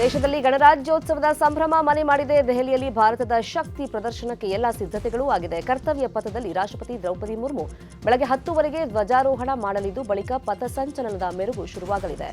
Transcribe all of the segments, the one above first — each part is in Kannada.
ದೇಶದಲ್ಲಿ ಗಣರಾಜ್ಯೋತ್ಸವದ ಸಂಭ್ರಮ ಮನೆ ಮಾಡಿದೆ. ದೆಹಲಿಯಲ್ಲಿ ಭಾರತದ ಶಕ್ತಿ ಪ್ರದರ್ಶನಕ್ಕೆ ಎಲ್ಲ ಸಿದ್ಧತೆಗಳೂ ಆಗಿದೆ. ಕರ್ತವ್ಯ ಪಥದಲ್ಲಿ ರಾಷ್ಟ್ರಪತಿ ದ್ರೌಪದಿ ಮುರ್ಮು ಬೆಳಗ್ಗೆ ಹತ್ತುವರೆಗೆ ಧ್ವಜಾರೋಹಣ ಮಾಡಲಿದ್ದು ಬಳಿಕ ಪಥಸಂಚಲನದ ಮೆರುಗು ಶುರುವಾಗಲಿದೆ.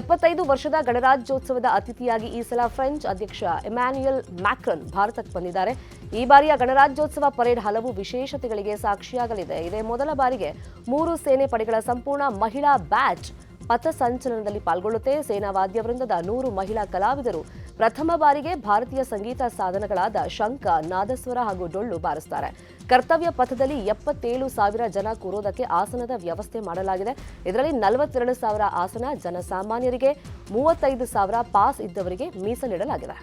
ಎಪ್ಪತ್ತೈದು ವರ್ಷದ ಗಣರಾಜ್ಯೋತ್ಸವದ ಅತಿಥಿಯಾಗಿ ಈ ಸಲ ಫ್ರೆಂಚ್ ಅಧ್ಯಕ್ಷ ಎಮ್ಯಾನ್ಯುಯಲ್ ಮ್ಯಾಕ್ರನ್ ಭಾರತಕ್ಕೆ ಬಂದಿದ್ದಾರೆ. ಈ ಬಾರಿಯ ಗಣರಾಜ್ಯೋತ್ಸವ ಪರೇಡ್ ಹಲವು ವಿಶೇಷತೆಗಳಿಗೆ ಸಾಕ್ಷಿಯಾಗಲಿದೆ. ಇದೇ ಮೊದಲ ಬಾರಿಗೆ ಮೂರು ಸೇನೆ ಪಡೆಗಳ ಸಂಪೂರ್ಣ ಮಹಿಳಾ ಬ್ಯಾಚ್ ಪಥಸಂಚಲನದಲ್ಲಿ ಪಾಲ್ಗೊಳ್ಳುತ್ತೆ. ಸೇನಾ ವಾದ್ಯ ವೃಂದದ ನೂರು ಮಹಿಳಾ ಕಲಾವಿದರು ಪ್ರಥಮ ಬಾರಿಗೆ ಭಾರತೀಯ ಸಂಗೀತ ಸಾಧನಗಳಾದ ಶಂಖ, ನಾದಸ್ವರ ಹಾಗೂ ಡೊಳ್ಳು ಬಾರಿಸ್ತಾರೆ. ಕರ್ತವ್ಯ ಪಥದಲ್ಲಿ ಎಪ್ಪತ್ತೇಳು ಸಾವಿರ ಜನ ಕೂರೋದಕ್ಕೆ ಆಸನದ ವ್ಯವಸ್ಥೆ ಮಾಡಲಾಗಿದೆ. ಇದರಲ್ಲಿ ನಲವತ್ತೆರಡು ಸಾವಿರ ಆಸನ ಜನಸಾಮಾನ್ಯರಿಗೆ, ಮೂವತ್ತೈದು ಸಾವಿರ ಪಾಸ್ ಇದ್ದವರಿಗೆ ಮೀಸಲಿಡಲಾಗಿದೆ.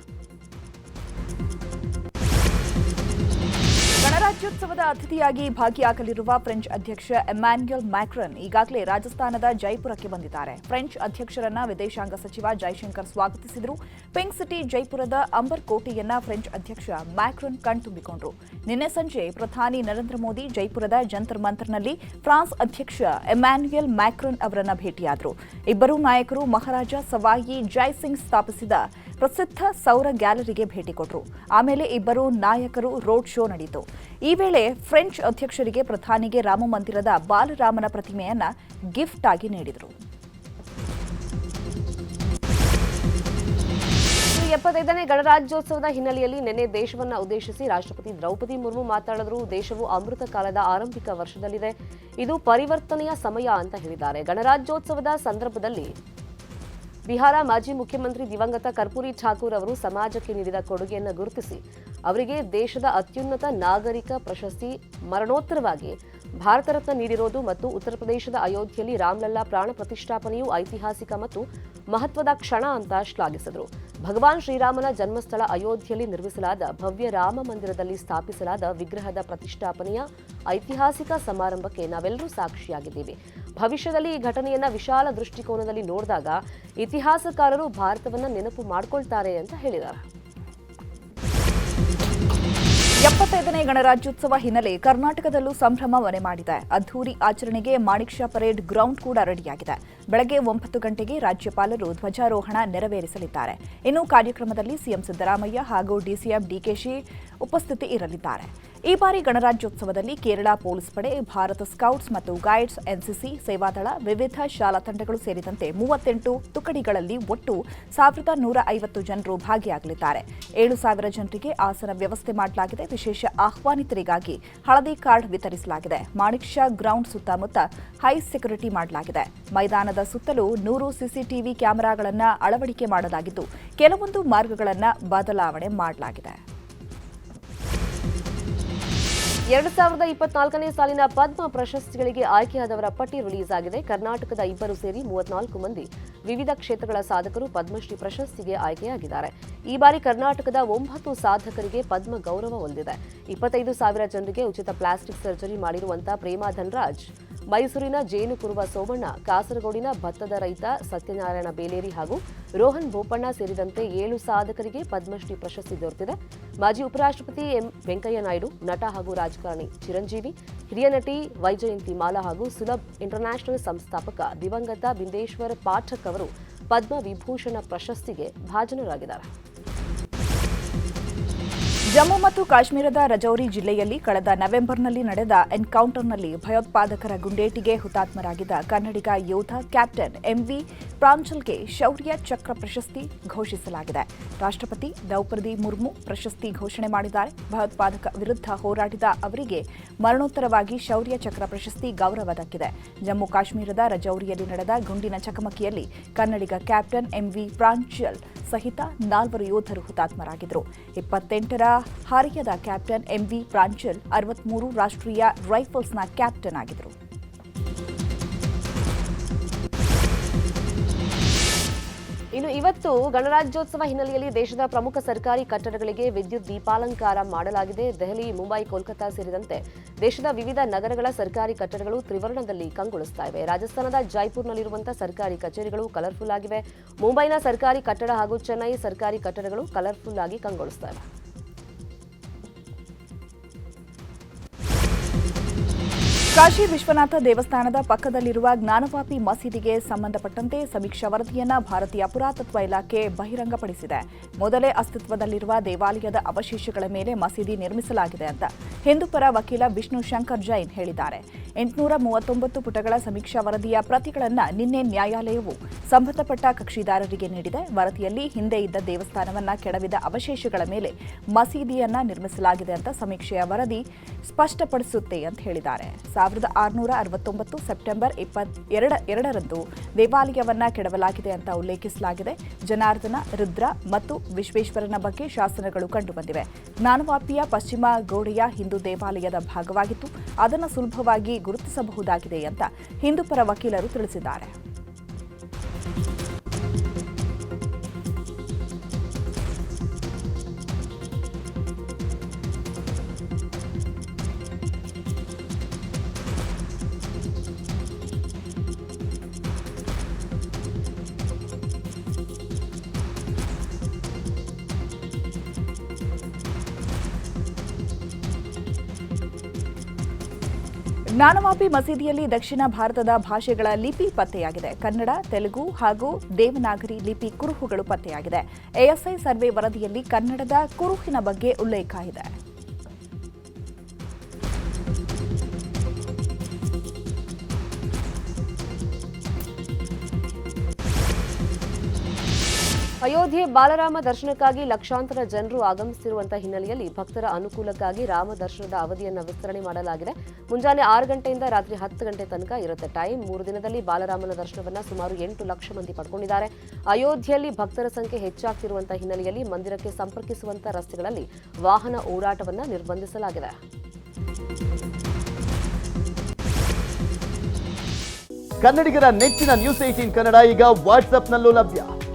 ಗಣರಾಜ್ಯೋತ್ಸವದ ಅತಿಥಿಯಾಗಿ ಭಾಗಿಯಾಗಲಿರುವ ಫ್ರೆಂಚ್ ಅಧ್ಯಕ್ಷ ಎಮ್ಯಾನ್ಯುಯಲ್ ಮ್ಯಾಕ್ರನ್ ಈಗಾಗಲೇ ರಾಜಸ್ಥಾನದ ಜೈಪುರಕ್ಕೆ ಬಂದಿದ್ದಾರೆ. ಫ್ರೆಂಚ್ ಅಧ್ಯಕ್ಷರನ್ನ ವಿದೇಶಾಂಗ ಸಚಿವ ಜೈಶಂಕರ್ ಸ್ವಾಗತಿಸಿದರು. ಪಿಂಕ್ ಸಿಟಿ ಜೈಪುರದ ಅಂಬರ್ ಕೋಟೆಯನ್ನ ಫ್ರೆಂಚ್ ಅಧ್ಯಕ್ಷ ಮ್ಯಾಕ್ರನ್ ಕಣ್ತುಂಬಿಕೊಂಡರು. ನಿನ್ನೆ ಸಂಜೆ ಪ್ರಧಾನಿ ನರೇಂದ್ರ ಮೋದಿ ಜೈಪುರದ ಜಂತರ್ ಮಂತರ್ನಲ್ಲಿ ಫ್ರಾನ್ಸ್ ಅಧ್ಯಕ್ಷ ಎಮ್ಯಾನ್ಯುಯಲ್ ಮ್ಯಾಕ್ರನ್ ಅವರನ್ನ ಭೇಟಿಯಾದರು. ಇಬ್ಬರೂ ನಾಯಕರು ಮಹಾರಾಜ ಸವಾಯಿ ಜೈಸಿಂಗ್ ಸ್ಥಾಪಿಸಿದ ಪ್ರಸಿದ್ಧ ಸೌರ ಗ್ಯಾಲರಿಗೆ ಭೇಟಿ ಕೊಟ್ಟರು ಆಮೇಲೆ ಇಬ್ಬರು ನಾಯಕರು ರೋಡ್ ಶೋ ನಡೆಯಿತು ಈ ವೇಳೆ ಫ್ರೆಂಚ್ ಅಧ್ಯಕ್ಷರಿಗೆ ಪ್ರಧಾನಿಗೆ ರಾಮ ಮಂದಿರದ ಬಾಲರಾಮನ ಪ್ರತಿಮೆಯನ್ನ ಗಿಫ್ಟ್ ಆಗಿ ನೀಡಿದರು. ಎಪ್ಪತ್ತೈದನೇ ಗಣರಾಜ್ಯೋತ್ಸವದ ಹಿನ್ನೆಲೆಯಲ್ಲಿ ನಿನ್ನೆ ದೇಶವನ್ನು ಉದ್ದೇಶಿಸಿ ರಾಷ್ಟ್ರಪತಿ ದ್ರೌಪದಿ ಮುರ್ಮು ಮಾತನಾಡಿದರು ದೇಶವು ಅಮೃತ ಕಾಲದ ಆರಂಭಿಕ ವರ್ಷದಲ್ಲಿದೆ. ಇದು ಪರಿವರ್ತನೆಯ ಸಮಯ ಅಂತ ಹೇಳಿದ್ದಾರೆ. ಗಣರಾಜ್ಯೋತ್ಸವದ ಸಂದರ್ಭದಲ್ಲಿ ಬಿಹಾರ ಮಾಜಿ ಮುಖ್ಯಮಂತ್ರಿ ದಿವಂಗತ ಕರ್ಪೂರಿ ಠಾಕೂರ್ ಅವರು ಸಮಾಜಕ್ಕೆ ನೀಡಿದ ಕೊಡುಗೆಯನ್ನು ಗುರುತಿಸಿ, ಅವರಿಗೆ ದೇಶದ ಅತ್ಯುನ್ನತ ನಾಗರಿಕ ಪ್ರಶಸ್ತಿ ಮರಣೋತ್ತರವಾಗಿ ಭಾರತ ರತ್ನ ನೀಡಿರೋದು ಮತ್ತು ಉತ್ತರ ಪ್ರದೇಶದ ಅಯೋಧ್ಯೆಯಲ್ಲಿ ರಾಮ್ಲಲ್ಲಾ ಪ್ರಾಣ ಪ್ರತಿಷ್ಠಾಪನೆಯು ಐತಿಹಾಸಿಕ ಮತ್ತು ಮಹತ್ವದ ಕ್ಷಣ ಅಂತ ಶ್ಲಾಘಿಸಿದರು. ಭಗವಾನ್ ಶ್ರೀರಾಮನ ಜನ್ಮಸ್ಥಳ ಅಯೋಧ್ಯೆಯಲ್ಲಿ ನಿರ್ಮಿಸಲಾದ ಭವ್ಯ ರಾಮ ಮಂದಿರದಲ್ಲಿ ಸ್ಥಾಪಿಸಲಾದ ವಿಗ್ರಹದ ಪ್ರತಿಷ್ಠಾಪನೆಯ ಐತಿಹಾಸಿಕ ಸಮಾರಂಭಕ್ಕೆ ನಾವೆಲ್ಲರೂ ಸಾಕ್ಷಿಯಾಗಿದ್ದೀವಿ. ಭವಿಷ್ಯದಲ್ಲಿ ಈ ಘಟನೆಯನ್ನು ವಿಶಾಲ ದೃಷ್ಟಿಕೋನದಲ್ಲಿ ನೋಡಿದಾಗ ಇತಿಹಾಸಕಾರರು ಭಾರತವನ್ನ ನೆನಪು ಮಾಡಿಕೊಳ್ತಾರೆ ಅಂತ ಹೇಳಿದ್ದಾರೆ. ಎಪ್ಪತ್ತೈದನೇ ಗಣರಾಜ್ಯೋತ್ಸವ ಹಿನ್ನೆಲೆ ಕರ್ನಾಟಕದಲ್ಲೂ ಸಂಭ್ರಮ ಮನೆ ಮಾಡಿದೆ. ಅದ್ಧೂರಿ ಆಚರಣೆಗೆ ಮಾಣಿಕ್ಶಾ ಪರೇಡ್ ಗ್ರೌಂಡ್ ಕೂಡ ರೆಡಿಯಾಗಿದೆ. ಬೆಳಗ್ಗೆ ಒಂಬತ್ತು ಗಂಟೆಗೆ ರಾಜ್ಯಪಾಲರು ಧ್ವಜಾರೋಹಣ ನೆರವೇರಿಸಲಿದ್ದಾರೆ. ಇನ್ನು ಕಾರ್ಯಕ್ರಮದಲ್ಲಿ ಸಿಎಂ ಸಿದ್ದರಾಮಯ್ಯ ಹಾಗೂ ಡಿಸಿಎಂ ಡಿಕೆಶಿ ಉಪಸ್ಥಿತಿ ಇರಲಿದ್ದಾರೆ. ಈ ಬಾರಿ ಗಣರಾಜ್ಯೋತ್ಸವದಲ್ಲಿ ಕೇರಳ ಪೊಲೀಸ್ ಪಡೆ, ಭಾರತ ಸ್ಕೌಟ್ಸ್ ಮತ್ತು ಗೈಡ್ಸ್ ಎನ್ಸಿಸಿ ಸೇವಾದಳ, ವಿವಿಧ ಶಾಲಾ ತಂಡಗಳು ಸೇರಿದಂತೆ ಮೂವತ್ತೆಂಟು ತುಕಡಿಗಳಲ್ಲಿ ಒಟ್ಟು ಸಾವಿರದ ನೂರ ಐವತ್ತು ಜನರು ಭಾಗಿಯಾಗಲಿದ್ದಾರೆ. ಏಳು ಸಾವಿರ ಜನರಿಗೆ ಆಸನ ವ್ಯವಸ್ಥೆ ಮಾಡಲಾಗಿದೆ. ವಿಶೇಷ ಆಹ್ವಾನಿತರಿಗಾಗಿ ಹಳದಿ ಕಾರ್ಡ್ ವಿತರಿಸಲಾಗಿದೆ. ಮಾಣಿಕ್ ಶಾ ಗ್ರೌಂಡ್ ಸುತ್ತಮುತ್ತ ಹೈ ಸೆಕ್ಯೂರಿಟಿ ಮಾಡಲಾಗಿದೆ. ಮೈದಾನದ ಸುತ್ತಲೂ ನೂರು ಸಿಸಿಟಿವಿ ಕ್ಯಾಮೆರಾಗಳನ್ನು ಅಳವಡಿಕೆ ಮಾಡಲಾಗಿದ್ದು, ಕೆಲವೊಂದು ಮಾರ್ಗಗಳನ್ನು ಬದಲಾವಣೆ ಮಾಡಲಾಗಿದೆ. ಎರಡು ಸಾವಿರದ ಇಪ್ಪತ್ನಾಲ್ಕನೇ ಸಾಲಿನ ಪದ್ಮ ಪ್ರಶಸ್ತಿಗಳಿಗೆ ಆಯ್ಕೆಯಾದವರ ಪಟ್ಟಿ ರಿಲೀಸ್ ಆಗಿದೆ ಕರ್ನಾಟಕದ ಇಬ್ಬರು ಸೇರಿ ಮೂವತ್ನಾಲ್ಕು ಮಂದಿ ವಿವಿಧ ಕ್ಷೇತ್ರಗಳ ಸಾಧಕರು ಪದ್ಮಶ್ರೀ ಪ್ರಶಸ್ತಿಗೆ ಆಯ್ಕೆಯಾಗಿದ್ದಾರೆ. ಈ ಬಾರಿ ಕರ್ನಾಟಕದ ಒಂಬತ್ತು ಸಾಧಕರಿಗೆ ಪದ್ಮ ಗೌರವ ಹೊಂದಿದೆ. ಇಪ್ಪತ್ತೈದು ಸಾವಿರ ಜನರಿಗೆ ಉಚಿತ ಪ್ಲಾಸ್ಟಿಕ್ ಸರ್ಜರಿ ಮಾಡಿರುವಂತಹ ಪ್ರೇಮಾ ಧನ್ರಾಜ್ ಮೈಸೂರಿನ ಜೇನು ಕುರುವ ಸೋಮಣ್ಣ, ಕಾಸರಗೋಡಿನ ಭತ್ತದ ರೈತ ಸತ್ಯನಾರಾಯಣ ಬೇಲೇರಿ ಹಾಗೂ ರೋಹನ್ ಬೋಪಣ್ಣ ಸೇರಿದಂತೆ ಏಳು ಸಾಧಕರಿಗೆ ಪದ್ಮಶ್ರೀ ಪ್ರಶಸ್ತಿ ದೊರೆತಿದೆ. ಮಾಜಿ ಉಪರಾಷ್ಟ್ರಪತಿ ಎಂ ವೆಂಕಯ್ಯ ನಾಯ್ಡು, ನಟ ಹಾಗೂ ರಾಜಕಾರಣಿ ಚಿರಂಜೀವಿ, ಹಿರಿಯ ನಟಿ ವೈಜಯಂತಿ ಮಾಲಾ ಹಾಗೂ ಸುಲಭ್ ಇಂಟರ್ನ್ಯಾಷನಲ್ ಸಂಸ್ಥಾಪಕ ದಿವಂಗತ ಬಿಂದೇಶ್ವರ್ ಪಾಠಕ್ ಅವರು ಪದ್ಮ ವಿಭೂಷಣ ಪ್ರಶಸ್ತಿಗೆ ಭಾಜನರಾಗಿದ್ದಾರೆ. ಜಮ್ಮು ಮತ್ತು ಕಾಶ್ಮೀರದ ರಜೌರಿ ಜಿಲ್ಲೆಯಲ್ಲಿ ಕಳೆದ ನವೆಂಬರ್ನಲ್ಲಿ ನಡೆದ ಎನ್ಕೌಂಟರ್ನಲ್ಲಿ ಭಯೋತ್ಪಾದಕರ ಗುಂಡೇಟಿಗೆ ಹುತಾತ್ಮರಾಗಿದ್ದ ಕನ್ನಡಿಗ ಯೋಧ ಕ್ಯಾಪ್ಟನ್ ಎಂವಿ ಪ್ರಾಂಚಲ್ಗೆ ಶೌರ್ಯ ಚಕ್ರ ಪ್ರಶಸ್ತಿ ಘೋಷಿಸಲಾಗಿದೆ. ರಾಷ್ಟ್ರಪತಿ ದ್ರೌಪದಿ ಮುರ್ಮು ಪ್ರಶಸ್ತಿ ಘೋಷಣೆ ಮಾಡಿದ್ದಾರೆ. ಭಯೋತ್ಪಾದಕ ವಿರುದ್ಧ ಹೋರಾಡಿದ ಅವರಿಗೆ ಮರಣೋತ್ತರವಾಗಿ ಶೌರ್ಯ ಚಕ್ರ ಪ್ರಶಸ್ತಿ ಗೌರವ ದಕ್ಕಿದೆ ಜಮ್ಮು ಕಾಶ್ಮೀರದ ರಜೌರಿಯಲ್ಲಿ ನಡೆದ ಗುಂಡಿನ ಚಕಮಕಿಯಲ್ಲಿ ಕನ್ನಡಿಗ ಕ್ಯಾಪ್ಟನ್ ಎಂವಿ ಪ್ರಾಂಚಲ್ ಸಹಿತ ನಾಲ್ವರು ಯೋಧರು ಹುತಾತ್ಮರಾಗಿದ್ದರು. ಇಪ್ಪತ್ತೆಂಟರ ಹರಿಯದ ಕ್ಯಾಪ್ಟನ್ ಎಂವಿ ಪ್ರಾಂಚಲ್ ಅರವತ್ಮೂರು ರಾಷ್ಟ್ರೀಯ ರೈಫಲ್ಸ್ನ ಕ್ಯಾಪ್ಟನ್ ಆಗಿದ್ದರು. ಇನ್ನು ಇವತ್ತು ಗಣರಾಜ್ಯೋತ್ಸವ ಹಿನ್ನೆಲೆಯಲ್ಲಿ ದೇಶದ ಪ್ರಮುಖ ಸರ್ಕಾರಿ ಕಟ್ಟಡಗಳಿಗೆ ವಿದ್ಯುತ್ ದೀಪಾಲಂಕಾರ ಮಾಡಲಾಗಿದೆ. ದೆಹಲಿ, ಮುಂಬೈ ಕೋಲ್ಕತ್ತಾ ಸೇರಿದಂತೆ ದೇಶದ ವಿವಿಧ ನಗರಗಳ ಸರ್ಕಾರಿ ಕಟ್ಟಡಗಳು ತ್ರಿವರ್ಣದಲ್ಲಿ ಕಂಗೊಳಿಸ್ತಾ ಇವೆ. ರಾಜಸ್ಥಾನದ ಜೈಪುರ್ನಲ್ಲಿರುವಂತಹ ಸರ್ಕಾರಿ ಕಚೇರಿಗಳು ಕಲರ್ಫುಲ್ ಆಗಿವೆ. ಮುಂಬೈನ ಸರ್ಕಾರಿ ಕಟ್ಟಡ ಹಾಗೂ ಚೆನ್ನೈ ಸರ್ಕಾರಿ ಕಟ್ಟಡಗಳು ಕಲರ್ಫುಲ್ ಆಗಿ ಕಂಗೊಳಿಸ್ತಾ ಇವೆ. ಕಾಶಿ ವಿಶ್ವನಾಥ ದೇವಸ್ಥಾನದ ಪಕ್ಕದಲ್ಲಿರುವ ಜ್ಞಾನವಾಪಿ ಮಸೀದಿಗೆ ಸಂಬಂಧಪಟ್ಟಂತೆ ಸಮೀಕ್ಷಾ ವರದಿಯನ್ನು ಭಾರತೀಯ ಪುರಾತತ್ವ ಇಲಾಖೆ ಬಹಿರಂಗಪಡಿಸಿದೆ. ಮೊದಲೇ ಅಸ್ತಿತ್ವದಲ್ಲಿರುವ ದೇವಾಲಯದ ಅವಶೇಷಗಳ ಮೇಲೆ ಮಸೀದಿ ನಿರ್ಮಿಸಲಾಗಿದೆ ಅಂತ ಹಿಂದೂಪರ ವಕೀಲ ವಿಷ್ಣು ಶಂಕರ್ ಜೈನ್ ಹೇಳಿದ್ದಾರೆ. ಎಂಟುನೂರ ಮೂವತ್ತೊಂಬತ್ತು ಪುಟಗಳ ಸಮೀಕ್ಷಾ ವರದಿಯ ಪ್ರತಿಗಳನ್ನು ನಿನ್ನೆ ನ್ಯಾಯಾಲಯವು ಸಂಬಂಧಪಟ್ಟ ಕಕ್ಷಿದಾರರಿಗೆ ನೀಡಿದೆ. ವರದಿಯಲ್ಲಿ ಹಿಂದೆ ಇದ್ದ ದೇವಸ್ಥಾನವನ್ನು ಕೆಡವಿದ ಅವಶೇಷಗಳ ಮೇಲೆ ಮಸೀದಿಯನ್ನು ನಿರ್ಮಿಸಲಾಗಿದೆ ಅಂತ ಸಮೀಕ್ಷೆಯ ವರದಿ ಸ್ಪಷ್ಟಪಡಿಸುತ್ತೆ ಅಂತ ಹೇಳಿದ್ದಾರೆ. ಸಾವಿರದ ಆರುನೂರ ಅರವತ್ತೊಂಬತ್ತು ಸೆಪ್ಟೆಂಬರ್ ಇಪ್ಪತ್ ಎರಡ, ಎರಡರಂದು ದೇವಾಲಯವನ್ನು ಕೆಡವಲಾಗಿದೆ ಅಂತ ಉಲ್ಲೇಖಿಸಲಾಗಿದೆ. ಜನಾರ್ದನ, ರುದ್ರ ಮತ್ತು ವಿಶ್ವೇಶ್ವರನ ಬಗ್ಗೆ ಶಾಸನಗಳು ಕಂಡುಬಂದಿವೆ. ಜ್ಞಾನವಾಪಿಯ ಪಶ್ಚಿಮ ಗೋಡೆಯ ಹಿಂದೂ ದೇವಾಲಯದ ಭಾಗವಾಗಿತ್ತು. ಅದನ್ನು ಸುಲಭವಾಗಿ ಗುರುತಿಸಬಹುದಾಗಿದೆ ಅಂತ ಹಿಂದೂಪರ ವಕೀಲರು ತಿಳಿಸಿದ್ದಾರೆ. ಜ್ಞಾನವಾಪಿ ಮಸೀದಿಯಲ್ಲಿ ದಕ್ಷಿಣ ಭಾರತದ ಭಾಷೆಗಳ ಲಿಪಿ ಪತ್ತೆಯಾಗಿದೆ. ಕನ್ನಡ, ತೆಲುಗು ಹಾಗೂ ದೇವನಾಗರಿ ಲಿಪಿ ಕುರುಹುಗಳು ಪತ್ತೆಯಾಗಿದೆ. ಎಎಸ್ಐ ಸರ್ವೆ ವರದಿಯಲ್ಲಿ ಕನ್ನಡದ ಕುರುಹಿನ ಬಗ್ಗೆ ಉಲ್ಲೇಖ ಇದೆ. ಅಯೋಧ್ಯೆ ಬಾಲರಾಮ ದರ್ಶನಕ್ಕಾಗಿ ಲಕ್ಷಾಂತರ ಜನರು ಆಗಮಿಸುತ್ತಿರುವಂತಹ ಹಿನ್ನೆಲೆಯಲ್ಲಿ ಭಕ್ತರ ಅನುಕೂಲಕ್ಕಾಗಿ ರಾಮ ದರ್ಶನದ ಅವಧಿಯನ್ನು ವಿಸ್ತರಣೆ ಮಾಡಲಾಗಿದೆ. ಮುಂಜಾನೆ ಆರು ಗಂಟೆಯಿಂದ ರಾತ್ರಿ ಹತ್ತು ಗಂಟೆ ತನಕ ಇರುತ್ತೆ ಟೈಮ್. ಮೂರು ದಿನದಲ್ಲಿ ಬಾಲರಾಮನ ದರ್ಶನವನ್ನ ಸುಮಾರು ಎಂಟು ಲಕ್ಷ ಮಂದಿ ಪಡ್ಕೊಂಡಿದ್ದಾರೆ. ಅಯೋಧ್ಯೆಯಲ್ಲಿ ಭಕ್ತರ ಸಂಖ್ಯೆ ಹೆಚ್ಚಾಗ್ತಿರುವಂತಹ ಹಿನ್ನೆಲೆಯಲ್ಲಿ ಮಂದಿರಕ್ಕೆ ಸಂಪರ್ಕಿಸುವಂತಹ ರಸ್ತೆಗಳಲ್ಲಿ ವಾಹನ ಓಡಾಟವನ್ನ ನಿರ್ಬಂಧಿಸಲಾಗಿದೆ. ಕನ್ನಡಿಗರ ನೆಚ್ಚಿನ ನ್ಯೂಸ್ ಏಟೀನ್ ಕನ್ನಡ ಈಗ ವಾಟ್ಸ್ಆಪ್ನಲ್ಲೂ ಲಭ್ಯ.